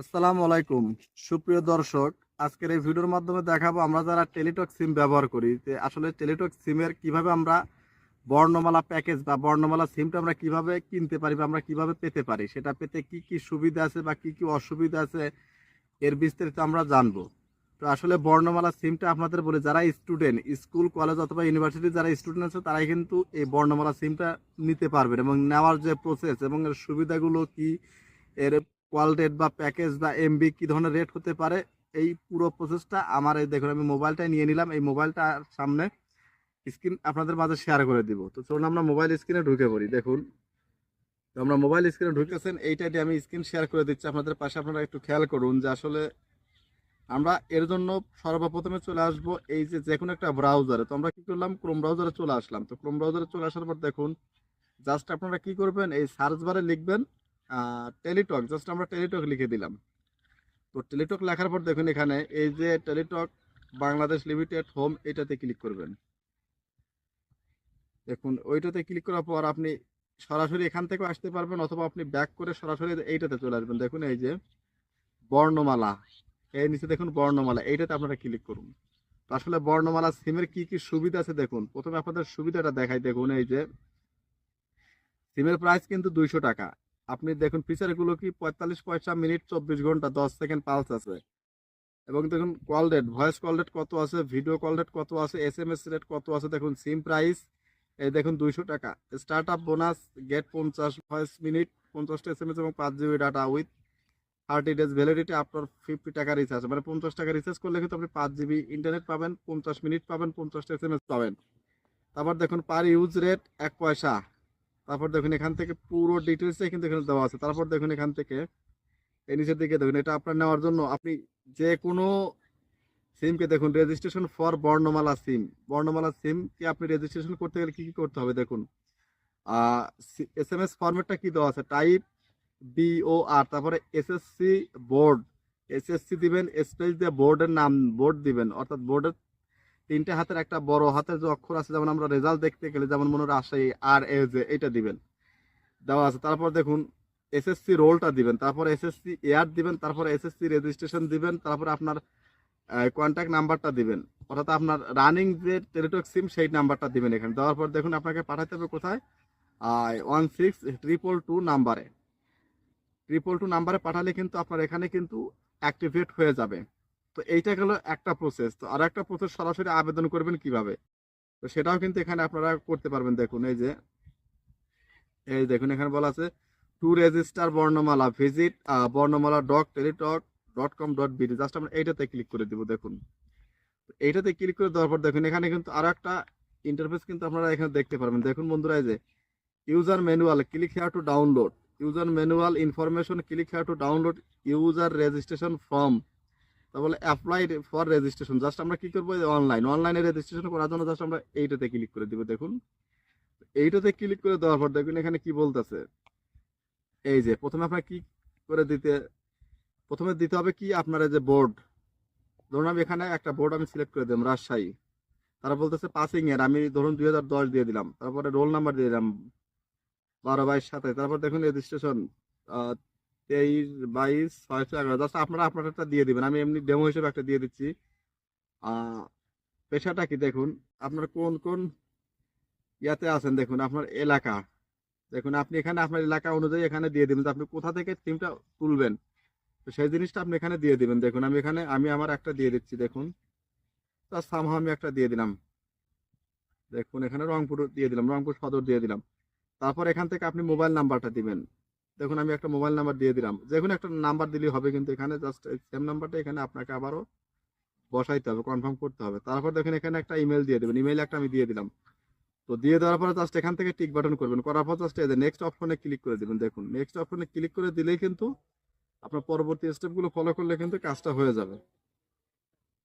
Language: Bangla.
আসসালামু আলাইকুম। সুপ্রিয় দর্শক, আজকের এই ভিডিওর মাধ্যমে দেখাবো আমরা যারা টেলিটক সিম ব্যবহার করি, যে আসলে টেলিটক সিমের কীভাবে আমরা বর্ণমালা প্যাকেজ বা বর্ণমালা সিমটা আমরা কীভাবে কিনতে পারি বা আমরা কীভাবে পেতে পারি, সেটা পেতে কি কি সুবিধা আছে বা কি কি অসুবিধা আছে, এর বিস্তারিত আমরা জানব। তো আসলে বর্ণমালা সিমটা আপনাদের বলি, যারা স্টুডেন্ট, স্কুল, কলেজ অথবা ইউনিভার্সিটি যারা স্টুডেন্ট আছে, তারাই কিন্তু এই বর্ণমালা সিমটা নিতে পারবেন এবং নেওয়ার যে প্রসেস এবং এর সুবিধাগুলো কি, এর কল রেট বা প্যাকেজ বা এমবি কী ধরনের রেট হতে পারে, এই পুরো প্রসেসটা আমার এই দেখুন, আমি মোবাইলটা নিয়ে নিলাম, এই মোবাইলটা সামনে স্ক্রিন আপনাদের মাঝে শেয়ার করে দিব। তো চলুন আমরা মোবাইল স্ক্রিনে ঢুকে পড়ি, দেখুন। তো আমরা মোবাইল স্ক্রিনে ঢুকেছেন এইটা দিয়ে আমি স্ক্রিন শেয়ার করে দিচ্ছি, আপনাদের পাশে আপনারা একটু খেয়াল করুন যে আসলে আমরা এর জন্য সর্বপ্রথমে চলে আসব এই যে যে কোনো একটা ব্রাউজারে তো আমরা কি করলাম ক্রোম ব্রাউজারে চলে আসলাম। তো ক্রোম ব্রাউজারে চলে আসার পর দেখুন জাস্ট আপনারা কি করবেন, এই সার্চ বারে লিখবেন টেলিটক জাস্ট আমরা টেলিটক লিখে দিলাম। তো টেলিটক লেখার পর দেখুন এখানে, এই যে টেলিটক বাংলাদেশ লিমিটেড হোম এটাতে ক্লিক করবেন। দেখুন, ওইটাতে ক্লিক করার পর আপনি সরাসরি এখান থেকেও আসতে পারবেন, অথবা আপনি ব্যাক করে সরাসরি এইটাতে চলে আসবেন। দেখুন এই যে, বর্ণমালা। এই নিচে দেখুন বর্ণমালা, এইটাতে আপনারা ক্লিক করুন। আসলে বর্ণমালা সিমের কি কি সুবিধা আছে দেখুন। প্রথমে আপনাদের সুবিধাটা দেখাই। দেখুন এই যে সিমের প্রাইস কিন্তু দুইশো টাকা। আপনি দেখুন ফিচারগুলো কি পঁয়তাল্লিশ পয়সা মিনিট চব্বিশ ঘণ্টা, দশ সেকেন্ড পালস আছে। এবং দেখুন call rate voice call rate কত আছে ভিডিও কল রেট কত আছে এস এম এস রেট কত আছে, দেখুন সিম প্রাইস এই দেখুন, দুইশো টাকা। স্টার্ট আপ বোনাস গেট পঞ্চাশ ভয়েস মিনিট পঞ্চাশটা এস এম এস এবং পাঁচ GB data with thirty days validity আপনার ফিফটি টাকা রিচার্জ মানে পঞ্চাশ টাকা রিচার্জ করলে কিন্তু আপনি পাঁচ জিবি ইন্টারনেট পাবেন, পঞ্চাশ মিনিট পাবেন, পঞ্চাশটা এস এম এস পাবেন। তারপর দেখুন পার ইউজ রেট এক পয়সা। তারপর দেখুন এখান থেকে পুরো ডিটেলসে কিন্তু এখানে দেওয়া আছে। তারপর দেখুন এখান থেকে এই নিচের দিকে দেখুন, এটা আপনার নেওয়ার জন্য আপনি যে কোনো সিমকে দেখুন রেজিস্ট্রেশন ফর বর্ণমালা সিম বর্ণমালা সিমকে আপনি রেজিস্ট্রেশন করতে গেলে কী কী করতে হবে দেখুন? এস এম এস ফরম্যাটটা কী দেওয়া আছে? টাইপ বিও আর তারপরে এসএসসি বোর্ড এসএসসি দিবেন স্পেস দিয়ে বোর্ডের নাম বোর্ড দিবেন। অর্থাৎ বোর্ডের তিনটে হাতের একটা বড় হাতের যে অক্ষর আছে, যেমন আমরা রেজাল্ট দেখতে গেলে যেমন মনে হয় রাজশাহী আর এ যে, এটা দিবেন। দেওয়া আছে। তারপর দেখুন এসএসসি রোলটা দিবেন। তারপর এসএসসি এয়ার দিবেন। তারপর এসএসসি রেজিস্ট্রেশন দিবেন। তারপর আপনার কন্ট্যাক্ট নাম্বারটা দিবেন। অর্থাৎ আপনার রানিং যে টেলিটক সিম সেই নাম্বারটা দিবেন এখানে। দেওয়ার পর দেখুন, আপনাকে পাঠাতে হবে কোথায়? ওয়ান সিক্স ট্রিপল টু নাম্বারে ট্রিপল টু নাম্বারে পাঠালে কিন্তু আপনার এখানে কিন্তু অ্যাক্টিভেট হয়ে যাবে। তো এইটা গেল একটা প্রসেস তো আর একটা প্রসেস সরাসরি আবেদন করবেন কীভাবে? তো সেটাও কিন্তু এখানে আপনারা করতে পারবেন। দেখুন, এই যে, এই দেখুন, এখানে বলা আছে to register Barnomala visit Barnomala dot Teletalk dot com dot BD just আমরা এইটাতে ক্লিক করে দিব, দেখুন। এইটাতে ক্লিক করে দেওয়ার পর দেখুন, এখানে কিন্তু আরও একটা ইন্টারফেস কিন্তু আপনারা এখানে দেখতে পারবেন। দেখুন বন্ধুরা, এই যে user manual click here to download user manual information click here to download user registration form তারপরে অ্যাপ্লাই ফর রেজিস্ট্রেশন জাস্ট আমরা কি করব? অনলাইন অনলাইনে রেজিস্ট্রেশন করার জন্য জাস্ট আমরা এইটাতে ক্লিক করে দিব, দেখুন। এইটাতে ক্লিক করে দেওয়ার পর দেখুন এখানে কি বলতেছে। এই যে, প্রথমে আপনার কি করে দিতে, প্রথমে দিতে হবে কি? আপনার যে বোর্ড ধরুন আমি এখানে একটা বোর্ড আমি সিলেক্ট করে দিলাম, রাজশাহী। তারা বলতেছে পাসিং এর আমি ধরুন দুই হাজার দশ দিয়ে দিলাম। তারপরে রোল নাম্বার দিয়ে দিলাম। বারো বাইশ সাতাশ তারপর দেখুন রেজিস্ট্রেশন তেইশ, বাইশ, ছয়শো এগারো জাস্ট আপনারা আপনার একটা দিয়ে দিবেন। আমি এমনি ডেমো হিসেবে একটা দিয়ে দিচ্ছি। পেশাটা কি দেখুন, আপনার কোন কোন ইয়াতে আছেন দেখুন, আপনার এলাকা। দেখুন, আপনি এখানে আপনার এলাকা অনুযায়ী এখানে দিয়ে দিবেন। আপনি কোথা থেকে সিমটা তুলবেন? তো সেই জিনিসটা আপনি এখানে দিয়ে দিবেন। দেখুন, আমি এখানে, আমি আমার একটা দিয়ে দিচ্ছি, দেখুন। তার সামহা আমি একটা দিয়ে দিলাম। দেখুন, এখানে রংপুর দিয়ে দিলাম, রংপুর সদর দিয়ে দিলাম। তারপর এখান থেকে আপনি মোবাইল নাম্বারটা দিবেন। দেখুন, আমি একটা মোবাইল নাম্বার দিয়ে দিলাম। যে কোনো একটা নাম্বার দিলেই হবে, কিন্তু এখানে জাস্ট সেম নাম্বারটা এখানে আপনাকে আবারও বসাইতে হবে কনফার্ম করতে হবে। তারপর দেখুন, এখানে একটা ইমেল দিয়ে দেবেন। ইমেল একটা আমি দিয়ে দিলাম। তো দিয়ে দেওয়ার পরে জাস্ট এখান থেকে টিক বাটন করবেন। করার পর জাস্ট এদের নেক্সট অপশনে ক্লিক করে দেবেন। দেখুন নেক্সট অপশনে ক্লিক করে দিলেই কিন্তু আপনার পরবর্তী স্টেপগুলো ফলো করলে কিন্তু কাজটা হয়ে যাবে।